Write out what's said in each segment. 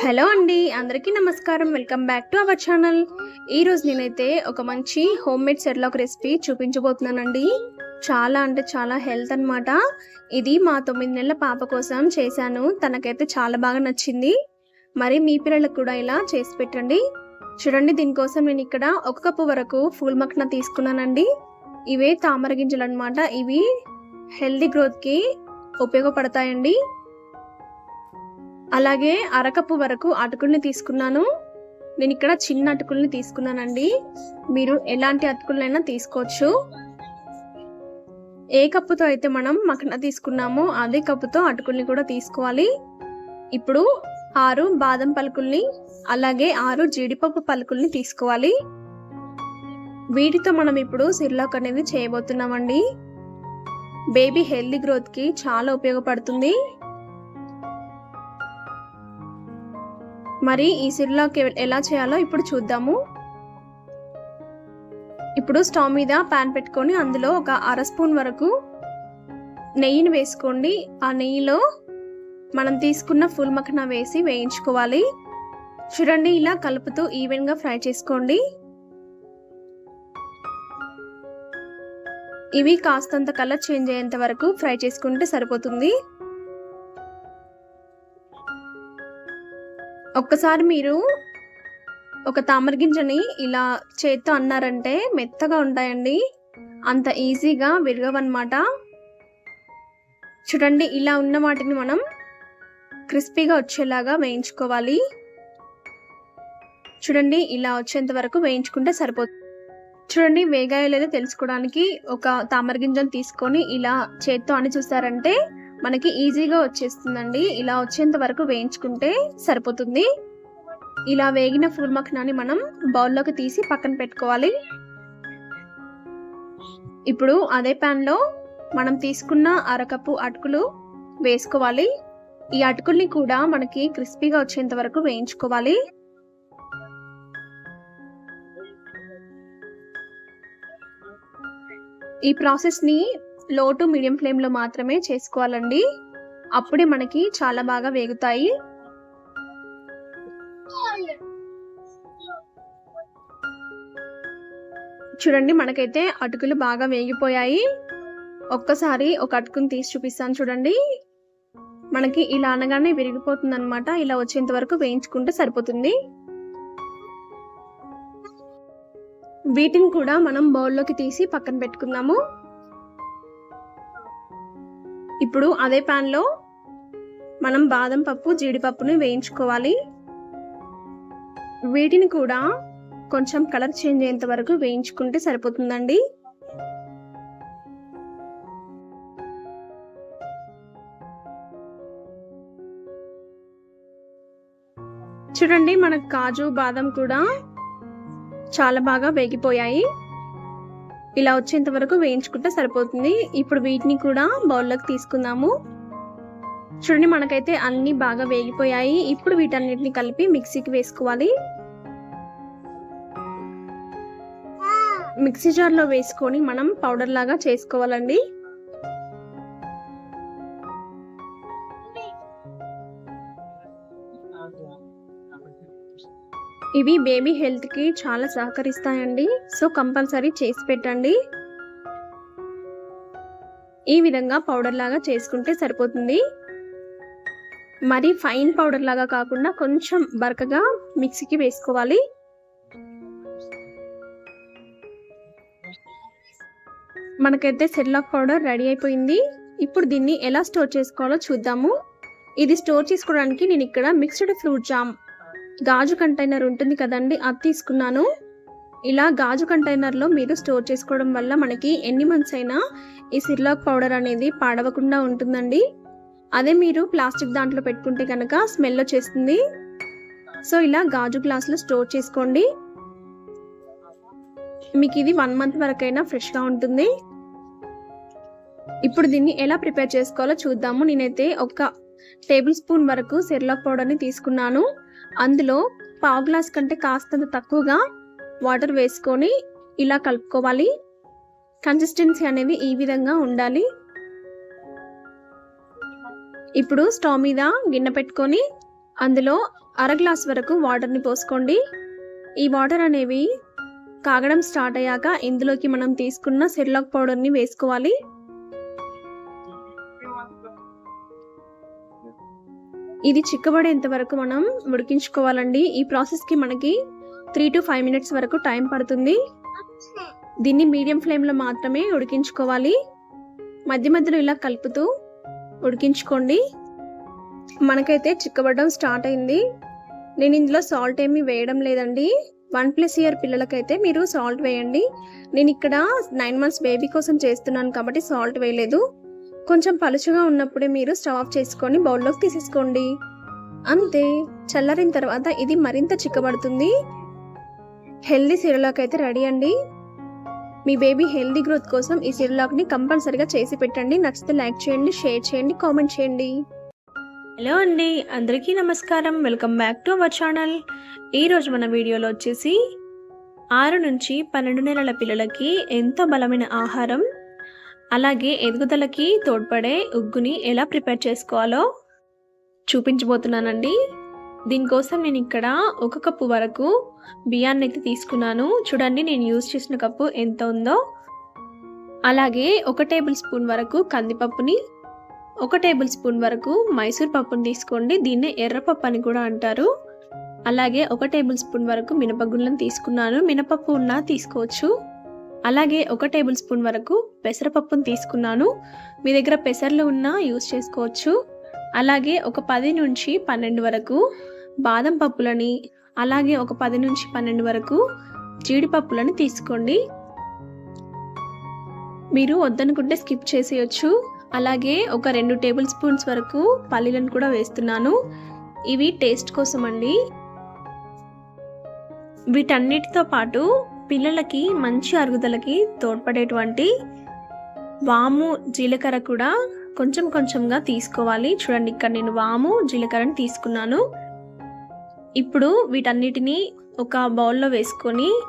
Hello అండి అందరికీ నమస్కారం. Welcome back to our channel. ఈరోజు నేనైతే ఒక మంచి హోమ్ మేడ్ సెర్లాక్ రెసిపీ చూపించబోతున్నానండి. చాలా అంటే చాలా హెల్త్ అన్నమాట. ఇది మా తొమ్మిది నెలల పాప కోసం చేశాను. తనకైతే చాలా బాగా నచ్చింది. మరి మీ పిల్లలకు కూడా ఇలా చేసి పెట్టండి. చూడండి దీనికోసం నేను ఇక్కడ ఒక కప్పు వరకు ఫుల్ మక్న తీసుకున్నానండి. ఇవే తామర గింజలు అనమాట ఇవి హెల్దీ గ్రోత్కి ఉపయోగపడతాయండి. అలాగే అరకప్పు వరకు అటుకుల్ని తీసుకున్నాను. నేను ఇక్కడ చిన్న అటుకుల్ని తీసుకున్నానండి. మీరు ఎలాంటి అటుకులైనా తీసుకోవచ్చు. ఏ కప్పుతో అయితే మనం మకన తీసుకున్నామో అదే కప్పుతో అటుకుల్ని కూడా తీసుకోవాలి. ఇప్పుడు ఆరు బాదం పలుకుల్ని అలాగే ఆరు జీడిపప్పు పలుకుల్ని తీసుకోవాలి. వీటితో మనం ఇప్పుడు సిర్లాక్ అనేది చేయబోతున్నామండి. బేబీ హెల్దీ గ్రోత్కి చాలా ఉపయోగపడుతుంది. మరి ఈ సిర్లాక్ ఎలా చేయాలో ఇప్పుడు చూద్దాము. ఇప్పుడు స్టవ్ మీద పాన్ పెట్టుకొని అందులో ఒక అర స్పూన్ వరకు నెయ్యిని వేసుకోండి. ఆ నెయ్యిలో మనం తీసుకున్న ఫుల్ మఖనా వేసి వేయించుకోవాలి. చూడండి ఇలా కలుపుతూ ఈవెన్గా ఫ్రై చేసుకోండి. ఇవి కాస్తంత కలర్ చేంజ్ అయ్యేంత వరకు ఫ్రై చేసుకుంటే సరిపోతుంది. ఒక్కసారి మీరు ఒక తామర గింజని ఇలా చేత్తో అన్నారంటే మెత్తగా ఉంటాయండి. అంత ఈజీగా విరగవన్నమాట. చూడండి ఇలా ఉన్న వాటిని మనం క్రిస్పీగా వచ్చేలాగా వేయించుకోవాలి. చూడండి ఇలా వచ్చేంత వరకు వేయించుకుంటే సరిపోతుంది. చూడండి వేగాయో లేదో తెలుసుకోవడానికి ఒక తామర గింజను తీసుకొని ఇలా చేత్తో అని చూసారంటే మనకి ఈజీగా వచ్చేస్తుందండి. ఇలా వచ్చేంత వరకు వేయించుకుంటే సరిపోతుంది. ఇలా వేగిన ఫుల్ మఖనాన్ని మనం బౌల్లోకి తీసి పక్కన పెట్టుకోవాలి. ఇప్పుడు అదే ప్యాన్లో మనం తీసుకున్న అరకప్పు అటుకులు వేసుకోవాలి. ఈ అటుకుల్ని కూడా మనకి క్రిస్పీగా వచ్చేంత వరకు వేయించుకోవాలి. ఈ ప్రాసెస్ని లో టు మీడియం ఫ్లేమ్లో మాత్రమే చేసుకోవాలండి. అప్పుడే మనకి చాలా బాగా వేగుతాయి. చూడండి మనకైతే అటుకులు బాగా వేగిపోయాయి. ఒక్కసారి ఒక అటుకుని తీసి చూపిస్తాను చూడండి. మనకి ఇలా అనగానే విరిగిపోతుంది అనమాట ఇలా వచ్చేంత వరకు వేయించుకుంటే సరిపోతుంది. వీటిని కూడా మనం బౌల్లోకి తీసి పక్కన పెట్టుకుందాము. ఇప్పుడు అదే ప్యాన్లో మనం బాదం పప్పు జీడిపప్పుని వేయించుకోవాలి. వీటిని కూడా కొంచెం కలర్ చేంజ్ అయ్యేంత వరకు వేయించుకుంటే సరిపోతుందండి. చూడండి మనకు కాజు బాదం కూడా చాలా బాగా వేగిపోయాయి. ఇలా వచ్చేంత వరకు వేయించుకుంటే సరిపోతుంది. ఇప్పుడు వీటిని కూడా బౌల్లోకి తీసుకుందాము. చూడండి మనకైతే అన్ని బాగా వేగిపోయాయి. ఇప్పుడు వీటన్నిటిని కలిపి మిక్సీకి వేసుకోవాలి. మిక్సీ జార్లో వేసుకొని మనం పౌడర్ లాగా చేసుకోవాలండి. ఇవి బేబీ హెల్త్కి చాలా సహకరిస్తాయండి. సో కంపల్సరీ చేసి పెట్టండి. ఈ విధంగా పౌడర్ లాగా చేసుకుంటే సరిపోతుంది. మరి ఫైన్ పౌడర్ లాగా కాకుండా కొంచెం బరకగా మిక్సీకి వేసుకోవాలి. మనకైతే సెల్లాక్ పౌడర్ రెడీ అయిపోయింది. ఇప్పుడు దీన్ని ఎలా స్టోర్ చేసుకోవాలో చూద్దాము. ఇది స్టోర్ చేసుకోవడానికి నేను ఇక్కడ మిక్స్డ్ ఫ్రూట్ జామ్ గాజు కంటైనర్ ఉంటుంది కదండి అది తీసుకున్నాను. ఇలా గాజు కంటైనర్లో మీరు స్టోర్ చేసుకోవడం వల్ల మనకి ఎన్ని మంత్స్ అయినా ఈ సిర్లాక్ పౌడర్ అనేది పాడవకుండా ఉంటుందండి. అదే మీరు ప్లాస్టిక్ దాంట్లో పెట్టుకుంటే కనుక స్మెల్ వచ్చేస్తుంది. సో ఇలా గాజు గ్లాసులో స్టోర్ చేసుకోండి. మీకు ఇది వన్ మంత్ వరకైనా ఫ్రెష్గా ఉంటుంది. ఇప్పుడు దీన్ని ఎలా ప్రిపేర్ చేసుకోవాలో చూద్దాము. నేనైతే ఒక టేబుల్ స్పూన్ వరకు సెర్లాక్ పౌడర్ని తీసుకున్నాను. అందులో పావు గ్లాస్ కంటే కాస్తంత తక్కువగా వాటర్ వేసుకొని ఇలా కలుపుకోవాలి. కన్సిస్టెన్సీ అనేది ఈ విధంగా ఉండాలి. ఇప్పుడు స్టవ్ మీద గిన్నె పెట్టుకొని అందులో అర గ్లాస్ వరకు వాటర్ని పోసుకోండి. ఈ వాటర్ అనేవి కాగడం స్టార్ట్ అయ్యాక ఇందులోకి మనం తీసుకున్న సెర్లాక్ పౌడర్ని వేసుకోవాలి. ఇది చిక్కబడేంత వరకు మనం ఉడికించుకోవాలండి ఈ ప్రాసెస్కి మనకి త్రీ టు ఫైవ్ మినిట్స్ వరకు టైం పడుతుంది. దీన్ని మీడియం ఫ్లేమ్లో మాత్రమే ఉడికించుకోవాలి. మధ్య మధ్యలో ఇలా కలుపుతూ ఉడికించుకోండి. మనకైతే చిక్కబడడం స్టార్ట్ అయింది. నేను ఇందులో సాల్ట్ ఏమీ వేయడం లేదండి. వన్ ప్లస్ ఇయర్ పిల్లలకైతే మీరు సాల్ట్ వేయండి. నేను ఇక్కడ నైన్ మంత్స్ బేబీ కోసం చేస్తున్నాను కాబట్టి సాల్ట్ వేయలేదు. కొంచెం పలుచగా ఉన్నప్పుడే మీరు స్టవ్ ఆఫ్ చేసుకొని బౌల్లోకి తీసేసుకోండి. అంతే. చల్లారిన తర్వాత ఇది మరింత చిక్కబడుతుంది. హెల్దీ సిరలాక్ అయితే రెడీ అండి. మీ బేబీ హెల్దీ గ్రోత్ కోసం ఈ సిరలాక్ని కంపల్సరిగా చేసి పెట్టండి. నచ్చితే లైక్ చేయండి షేర్ చేయండి కామెంట్ చేయండి. హలో అండి. అందరికీ నమస్కారం. Welcome back to our channel. ఈరోజు మన వీడియోలో వచ్చేసి ఆరు నుంచి పన్నెండు నెలల పిల్లలకి ఎంతో బలమైన ఆహారం అలాగే ఎదుగుదలకి తోడ్పడే ఉగ్గుని ఎలా ప్రిపేర్ చేసుకోవాలో చూపించబోతున్నానండి. దీనికోసం నేను ఇక్కడ ఒక కప్పు వరకు బియ్యాన్ని అయితే తీసుకున్నాను. చూడండి నేను యూజ్ చేసిన కప్పు ఎంత ఉందో. అలాగే ఒక టేబుల్ స్పూన్ వరకు కందిపప్పుని ఒక టేబుల్ స్పూన్ వరకు మైసూర్ పప్పుని తీసుకోండి. దీన్నే ఎర్రపప్పు అని కూడా అంటారు. అలాగే ఒక టేబుల్ స్పూన్ వరకు మినపగుళ్ళని తీసుకున్నాను. మినపప్పు ఉన్నా తీసుకోవచ్చు. అలాగే ఒక టేబుల్ స్పూన్ వరకు పెసరపప్పును తీసుకున్నాను. మీ దగ్గర పెసర్లు ఉన్నా యూస్ చేసుకోవచ్చు. అలాగే ఒక పది నుంచి పన్నెండు వరకు బాదం పప్పులని అలాగే ఒక పది నుంచి పన్నెండు వరకు జీడిపప్పులను తీసుకోండి. మీరు వద్దనుకుంటే స్కిప్ చేసేయచ్చు. అలాగే ఒక రెండు టేబుల్ స్పూన్స్ వరకు పల్లీలను కూడా వేస్తున్నాను. ఇవి టేస్ట్ కోసం అండి వీటన్నిటితో పాటు పిల్లలకి మంచి అరుగుదలకి తోడ్పడేటువంటి వాము జీలకర్ర కూడా కొంచెం కొంచెంగా తీసుకోవాలి. చూడండి ఇక్కడ నేను వాము జీలకర్రని తీసుకున్నాను. ఇప్పుడు వీటన్నిటిని ఒక బౌల్లో వేసుకొని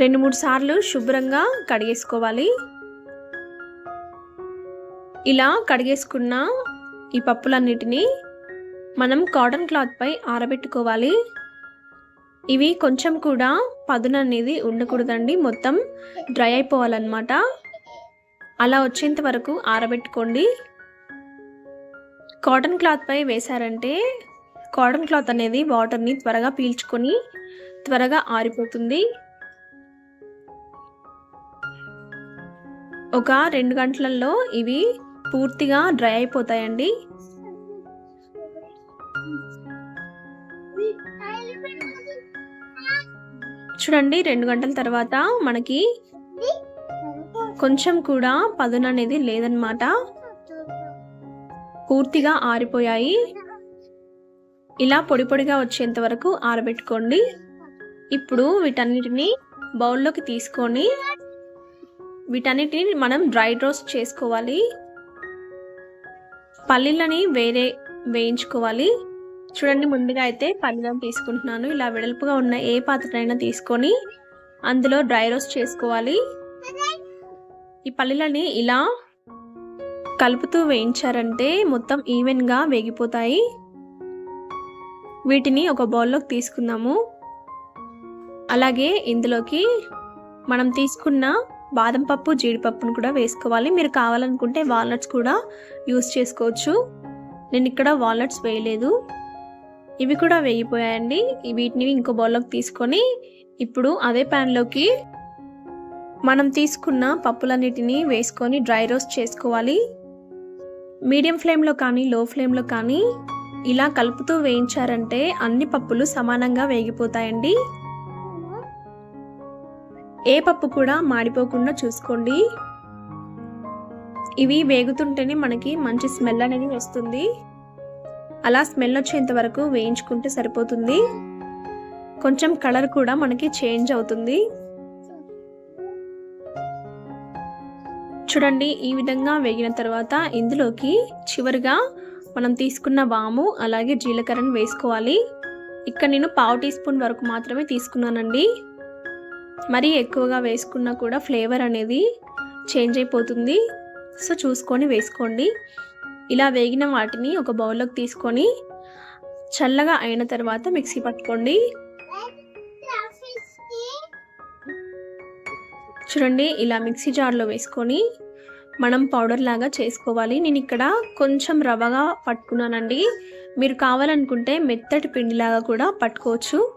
రెండు మూడు సార్లు శుభ్రంగా కడిగేసుకోవాలి. ఇలా కడిగేసుకున్న ఈ పప్పులన్నిటినీ మనం కాటన్ క్లాత్పై ఆరబెట్టుకోవాలి. ఇవి కొంచెం కూడా పదును అనేది ఉండకూడదండి. మొత్తం డ్రై అయిపోవాలన్నమాట. అలా వచ్చేంత వరకు ఆరబెట్టుకోండి. కాటన్ క్లాత్పై వేశారంటే కాటన్ క్లాత్ అనేది వాటర్ని త్వరగా పీల్చుకొని త్వరగా ఆరిపోతుంది. ఒక రెండు గంటలలో ఇవి పూర్తిగా డ్రై అయిపోతాయండి. చూడండి రెండు గంటల తర్వాత మనకి కొంచెం కూడా పదును అనేది లేదనమాట పూర్తిగా ఆరిపోయాయి. ఇలా పొడి పొడిగా వచ్చేంత వరకు ఆరబెట్టుకోండి. ఇప్పుడు వీటన్నిటిని బౌల్లోకి తీసుకొని వీటన్నిటిని మనం డ్రై రోస్ట్ చేసుకోవాలి. పల్లీలని వేరే వేయించుకోవాలి. చూడండి ముందుగా అయితే పల్లీలను తీసుకుంటున్నాను. ఇలా వెడల్పుగా ఉన్న ఏ పాత్రనైనా తీసుకొని అందులో డ్రై రోస్ట్ చేసుకోవాలి. ఈ పల్లీలని ఇలా కలుపుతూ వేయించారంటే మొత్తం ఈవెన్గా వేగిపోతాయి. వీటిని ఒక బౌల్లోకి తీసుకుందాము. అలాగే ఇందులోకి మనం తీసుకున్న బాదం పప్పు జీడిపప్పును కూడా వేసుకోవాలి. మీరు కావాలనుకుంటే వాల్నట్స్ కూడా యూస్ చేసుకోవచ్చు. నేను ఇక్కడ వాల్నట్స్ వేయలేదు. ఇవి కూడా వేగిపోయాయండి. వీటిని ఇంకో బౌల్లోకి తీసుకొని ఇప్పుడు అదే ప్యాన్లోకి మనం తీసుకున్న పప్పులన్నిటిని వేసుకొని డ్రై రోస్ట్ చేసుకోవాలి. మీడియం ఫ్లేమ్లో కానీ లో ఫ్లేమ్లో కానీ ఇలా కలుపుతూ వేయించారంటే అన్ని పప్పులు సమానంగా వేగిపోతాయండి. ఏ పప్పు కూడా మాడిపోకుండా చూసుకోండి. ఇవి వేగుతుంటేనే మనకి మంచి స్మెల్ అనేది వస్తుంది. అలా స్మెల్ వచ్చేంత వరకు వేయించుకుంటే సరిపోతుంది. కొంచెం కలర్ కూడా మనకి చేంజ్ అవుతుంది. చూడండి ఈ విధంగా వేగిన తర్వాత ఇందులోకి చివరిగా మనం తీసుకున్న వాము అలాగే జీలకర్రను వేసుకోవాలి. ఇక్కడ నేను పావు టీ స్పూన్ వరకు మాత్రమే తీసుకున్నానండి. మరీ ఎక్కువగా వేసుకున్నా కూడా ఫ్లేవర్ అనేది చేంజ్ అయిపోతుంది. సో చూసుకొని వేసుకోండి. ఇలా వేగిన వాటిని ఒక బౌల్లోకి తీసుకొని చల్లగా అయిన తర్వాత మిక్సీ పట్టుకోండి. చూడండి ఇలా మిక్సీ జార్లో వేసుకొని మనం పౌడర్ లాగా చేసుకోవాలి. నేను ఇక్కడ కొంచెం రవ్వగా పట్టుకున్నానండి. మీరు కావాలనుకుంటే మెత్తటి పిండిలాగా కూడా పట్టుకోవచ్చు.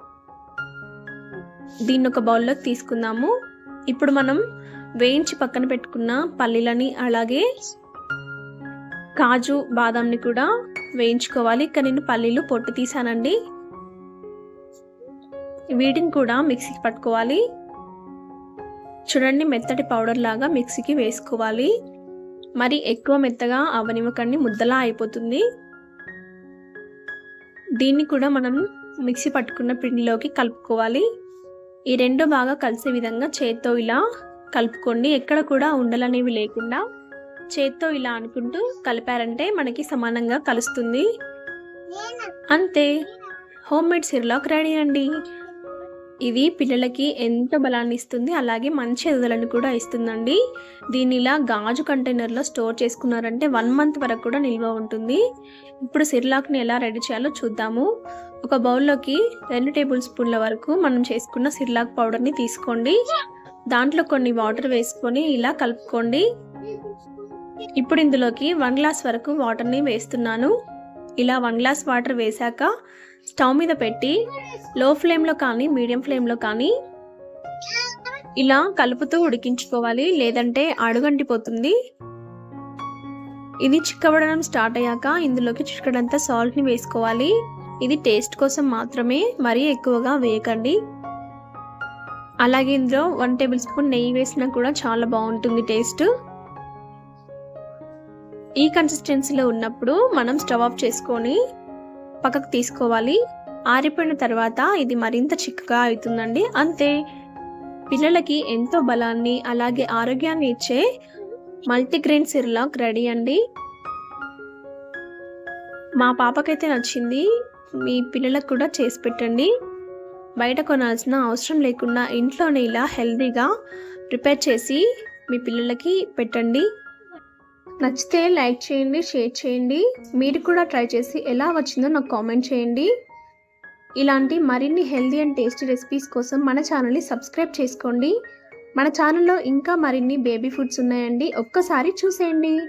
దీన్ని ఒక బౌల్లోకి తీసుకుందాము. ఇప్పుడు మనం వేయించి పక్కన పెట్టుకున్న పల్లీలని అలాగే కాజు బాదంని కూడా వేయించుకోవాలి. ఇక్కడ నేను పల్లీలు పొట్టు తీసానండి. వీటిని కూడా మిక్సీకి పట్టుకోవాలి. చూడండి మెత్తటి పౌడర్ లాగా మిక్సీకి వేసుకోవాలి. మరి ఎక్కువ మెత్తగా అవనివ్వకండి ముద్దలా అయిపోతుంది. దీన్ని కూడా మనం మిక్సీ పట్టుకున్న పిండిలోకి కలుపుకోవాలి. ఈ రెండు బాగా కలిసే విధంగా చేత్తో ఇలా కలుపుకోండి. ఎక్కడ కూడా ఉండలనేవి లేకుండా. చేత్తో ఇలా అనుకుంటూ కలిపారంటే మనకి సమానంగా కలుస్తుంది. అంతే. హోమ్ మేడ్ సిర్లాక్ రెడీ అండి. ఇది పిల్లలకి ఎంత బలాన్ని ఇస్తుంది. అలాగే మంచి ఎదుగుదలను కూడా ఇస్తుందండి. దీన్ని ఇలా గాజు కంటైనర్లో స్టోర్ చేసుకున్నారంటే వన్ మంత్ వరకు కూడా నిల్వ ఉంటుంది. ఇప్పుడు సిర్లాక్ని ఎలా రెడీ చేయాలో చూద్దాము. ఒక బౌల్లోకి రెండు టేబుల్ స్పూన్ల వరకు మనం చేసుకున్న సిర్లాక్ పౌడర్ని తీసుకోండి. దాంట్లో కొన్ని వాటర్ వేసుకొని ఇలా కలుపుకోండి. ఇప్పుడు ఇందులోకి వన్ గ్లాస్ వరకు వాటర్ని వేస్తున్నాను. ఇలా వన్ గ్లాస్ వాటర్ వేశాక స్టవ్ మీద పెట్టి లో ఫ్లేమ్లో కానీ మీడియం ఫ్లేమ్లో కానీ ఇలా కలుపుతూ ఉడికించుకోవాలి. లేదంటే అడుగంటిపోతుంది. ఇది చిక్కబడడం స్టార్ట్ అయ్యాక ఇందులోకి చిక్కడంతా సాల్ట్ని వేసుకోవాలి. ఇది టేస్ట్ కోసం మాత్రమే మరీ ఎక్కువగా వేయకండి. అలాగే ఇందులో వన్ టేబుల్ స్పూన్ నెయ్యి వేసినా కూడా చాలా బాగుంటుంది టేస్ట్ ఈ కన్సిస్టెన్సీలో ఉన్నప్పుడు మనం స్టవ్ ఆఫ్ చేసుకొని పక్కకు తీసుకోవాలి. ఆరిపోయిన తర్వాత ఇది మరింత చిక్కగా అవుతుందండి. అంతే. పిల్లలకి ఎంతో బలాన్ని అలాగే ఆరోగ్యాన్ని ఇచ్చే మల్టీగ్రెయిన్ సిర్లాక్ రెడీ అండి. మా పాపకైతే నచ్చింది. మీ పిల్లలకు కూడా చేసి పెట్టండి. బయట కొనాల్సిన అవసరం లేకుండా ఇంట్లోనే ఇలా హెల్తీగా ప్రిపేర్ చేసి మీ పిల్లలకి పెట్టండి. నచ్చితే లైక్ చేయండి షేర్ చేయండి. మీరు కూడా ట్రై చేసి ఎలా వచ్చిందో నాకు కామెంట్ చేయండి. ఇలాంటి మరిన్ని హెల్దీ అండ్ టేస్టీ రెసిపీస్ కోసం మన ఛానల్ని సబ్స్క్రైబ్ చేసుకోండి. మన ఛానల్లో ఇంకా మరిన్ని బేబీ ఫుడ్స్ ఉన్నాయండి. ఒక్కసారి చూసేయండి.